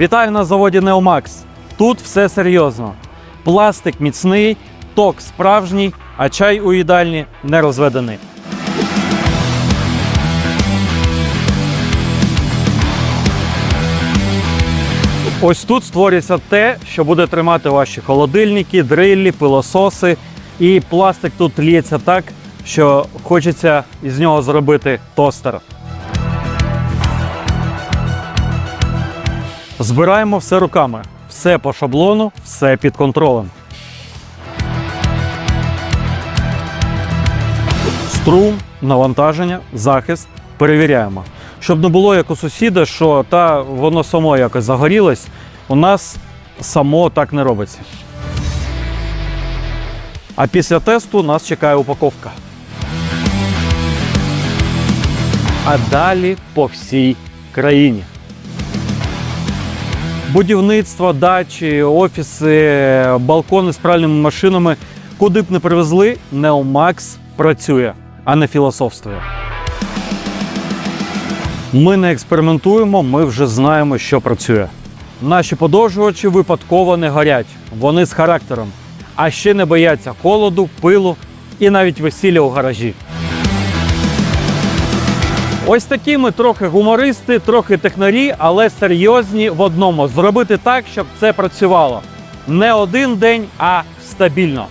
Вітаю на заводі Neomax. Тут все серйозно. Пластик міцний, ток справжній, а чай у їдальні не розведений. Ось тут створюється те, що буде тримати ваші холодильники, дриллі, пилососи. І пластик тут лється так, що хочеться із нього зробити тостер. Збираємо все руками. Все по шаблону, все під контролем. Струм, навантаження, захист перевіряємо. Щоб не було як у сусіда, що та воно само якось загорілось, у нас само так не робиться. А після тесту нас чекає упаковка. А далі по всій країні. Будівництво, дачі, офіси, балкони з пральними машинами. Куди б не привезли, Neomax працює, а не філософствує. Ми не експериментуємо, ми вже знаємо, що працює. Наші подовжувачі випадково не горять, вони з характером, а ще не бояться холоду, пилу і навіть весілля у гаражі. Ось такі ми трохи гумористи, трохи технарі, але серйозні в одному: зробити так, щоб це працювало не один день, а стабільно.